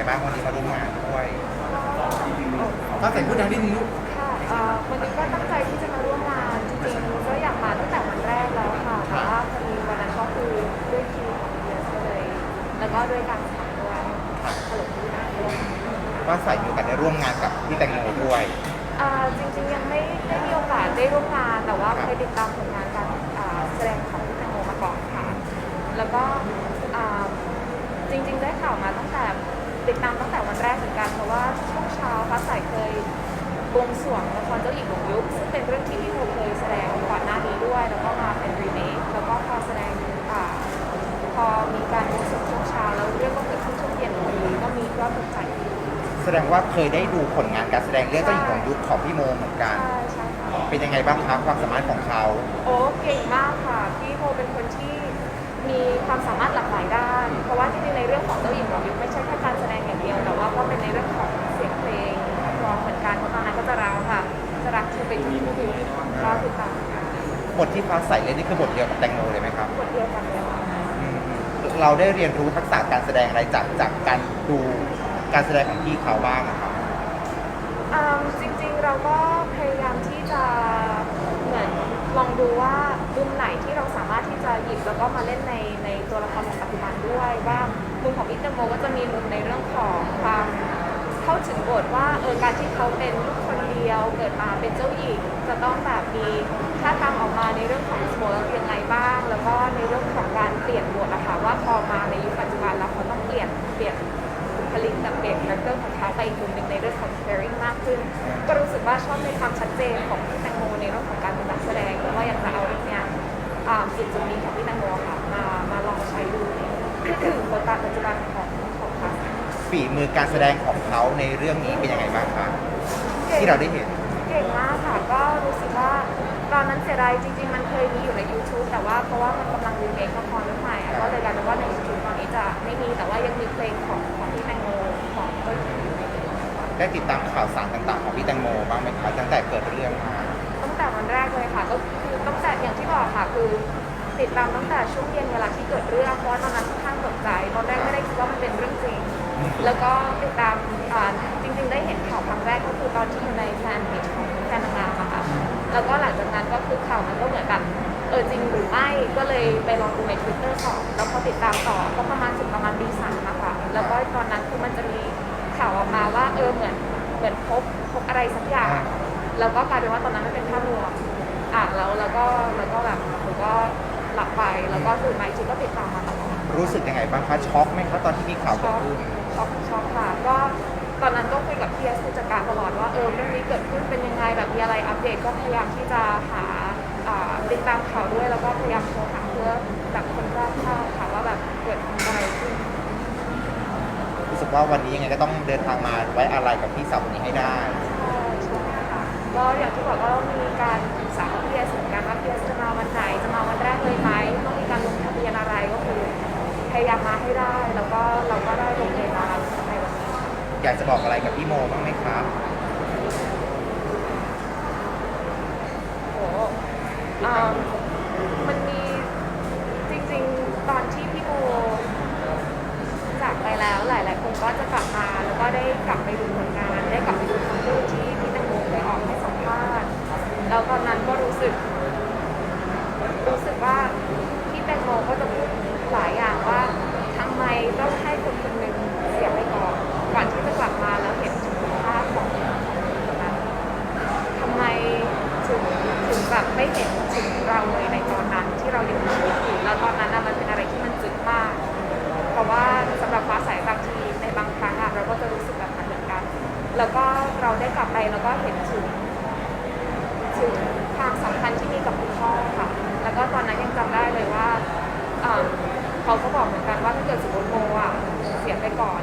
ไงบ้างวันนี้มาร่วมงานด้วยก็ใส่พูดดังนิดนึงลูกค่ะเอ่อวันนี้ก็ตั้งใจที่จะมาร่วมงานจริงๆก็อยากมาตั้งแต่วันแรกแล้วค่ะแต่ว่าพอดีวันนั้นก็คือด้วยคิวของเยสก็เลย แล้วก็ด้วยการถ่ายด้วยตลกที่มาด้วยก็ใส่มีโอกาสได้ร่วมงานกับพี่แตงโมด้วยอ่าจริงๆยังไม่ได้มีโอกาสได้ร่วมงานแต่ว่าครับเคยติดตามผลงานการอ่าแสดงของพี่แตงโมมาก่อนค่ะ แล้วก็อ่าจริงๆได้ข่าวมาตั้งแต่ ติดตามตั้งแต่วันแรกเหมือนกัน เพราะว่าช่วงเช้าฟ้าใสเคยบวงสรวงละครเจ้าหญิงหลงยุคซึ่งเป็นเรื่องที่พี่โมเคยแสดงก่อนหน้านี้ด้วย แล้วก็มาเป็นรีเมคแล้วก็พอแสดงอ่าพอมีการบวงสรวงช่วงเช้าแล้วเรื่องก็เกิดขึ้นช่วงเย็นพอดีก็มีก็ตกใจแสดงว่าเคยได้ดูผลงานการแสดงเรื่องเจ้าหญิงของยุคของพี่โมเหมือนกัน ใช่ใช่ค่ะ เป็นยังไงบ้างครับความสามารถของเขาโอ้เก่งมากค่ะ พี่โมเป็นคนที่มีความสามารถหลากหลายด้าน เพราะว่าจริงๆในเรื่องของเจ้าหญิงของยุคไม่ใช่แค่ เธอไปทุกคืนก็คือตามค่ะบทที่ฟ้าใสเล่นนี่คือบทเดียวกับแตงโมเลยไหมครับ บทเดียวกันเลยค่ะอืมเราได้เรียนรู้ทักษะการแสดงอะไรจากจากการดูการแสดงของพี่เขาบ้างอะครับอืมจริงๆเราก็พยายามที่จะเหมือนลองดูว่ามุมไหนที่เราสามารถที่จะหยิบแล้วก็มาเล่นในในตัวละครของปัจจุบันด้วยว่ามุมของพี่แตงโมก็จะมีมุมในเรื่องของความเข้า ถึงบทว่าเออการที่เขาเป็นลูกคนเดียวเกิดมาเป็นเจ้าหญิง จะต้องแบบมีท่าทางออกมาในเรื่องของสวยยังไงบ้าง แล้วก็ในเรื่องของการเปลี่ยนบทนะคะว่าพอมาในยุคปัจจุบันแล้วเขาต้องเปลี่ยนเปลี่ยนบุคลิกกับเปลี่ยนคาแรคเตอร์ของเขาไปอีกมุมหนึ่งในเรื่องของ caring มากขึ้น ก็รู้สึกว่าชอบในความชัดเจนของพี่แตงโมในเรื่องของการเป็นนักแสดงแล้วก็อยากจะเอาเรื่องเนี้ยอ่าจุดจุดนี้ของพี่แตงโมค่ะมามาลองใช้ดูในบทบาทปัจจุบันของของเขา ฝีมือการแสดงของเขาในเรื่องนี้เป็นยังไงบ้างครับที่เราได้เห็น เก่งมากค่ะ ก็รู้สึกว่าตอนนั้นเสียดายจริง ๆ มันเคยมีอยู่ใน YouTube แต่ว่าเพราะว่ามันกำลังรีเมคละครเรื่องใหม่อะก็เลยกลายเป็นว่าใน YouTube ตอนนี้จะไม่มีแต่ว่ายังมีเพลงของของพี่แตงโมของก็อยู่ในได้ติดตามข่าวสารต่างๆ ของพี่แตงโมบ้างไหมครับตั้งแต่เกิดเรื่องมาตั้งแต่วันแรกเลยค่ะ ก็คือตั้งแต่อย่างที่บอกค่ะคือ ติดตามตั้งแต่ช่วงเย็นเวลาที่เกิดเรื่องเพราะว่าตอนนั้นค่อนข้างตกใจตอนแรกไม่ได้คิดว่ามันเป็นเรื่องจริง แล้วก็ติดตามอ่าจริงๆได้เห็นข่าวครั้งแรกก็คือตอนที่อยู่ในแฟนเพจของแฟนนางงามอะค่ะแล้วก็หลังจากนั้นก็คือข่าวมันก็เหมือนแบบเออจริงหรือไม่ก็เลยไปลองดูในทวิตเตอร์ต่อแล้วพอติดตามต่อก็ประมาณถึงประมาณปีสามอะค่ะแล้วก็ตอนนั้นคือมันจะมีข่าวออกมาว่าเออเหมือนเหมือนพบพบอะไรสักอย่างแล้วก็กลายเป็นว่าตอนนั้นมันเป็นภาพรวมอะแล้วแล้วก็แล้วก็แบบหนูก็หลับไปแล้วก็ตื่นมาอีกทีก็ติดตามมาตลอดรู้สึกยังไงบ้างคะช็อกไหมครับตอนที่มีข่าวเกิดขึ้น ช็อกช็อกค่ะก็ตอนนั้นก็คุยกับพีเอสผู้จัดการตลอดว่าเออเรื่องนี้เกิดขึ้นเป็นยังไงแบบมีอะไรอัปเดตก็พยายามที่จะหาอ่าติดตามข่าวด้วยแล้วก็พยายามโทรหาเพื่อแบบคนรอบข้างค่ะว่าแบบเกิดอะไรขึ้นรู้สึกว่าวันนี้ยังไงก็ต้องเดินทางมาไว้อะไรกับพี่สาวคนนี้ให้ได้ใช่ใช่ค่ะก็อย่างที่บอกก็มีการปรึกษากับพีเอสเหมือนกันว่าพีเอสจะมาวันไหนจะมาวันแรกเลยไหมต้องมีการลงทะเบียนอะไรก็คือพยายามมาให้ได้แล้วก็เราก็ได้ลง อยากจะบอกอะไรกับพี่โมบ้างไหมครับ โอ้โหอ่ามันมีจริงๆ ตอนที่พี่โมจากไปแล้วหลายๆคนก็จะกลับมาแล้วก็ได้กลับไปดูผลงาน ได้กลับไปดูคำพูดที่พี่แตงโมเคยออกให้สัมภาษณ์แล้วตอนนั้นก็รู้สึก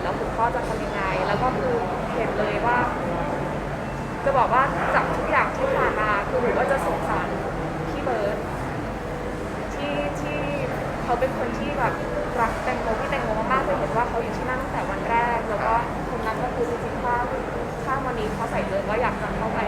แล้วคุณพ่อจะทำยังไง แล้วก็คือเห็นเลยว่า จะบอกว่าจากทุกอย่างที่ผ่านมาคือหนูก็จะสงสารพี่เบิร์ตที่ที่เขาเป็นคนที่แบบรักแตงโมพี่แตงโมมากๆเลยเห็นว่าเขาอยู่ที่นั่นตั้งแต่วันแรก แล้วก็คนนั้นก็คือจริงๆถ้าถ้าวันนี้เขาใส่เลยก็อยากจะเข้าไป